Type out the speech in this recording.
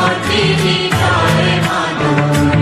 মূর্তি জয় মানব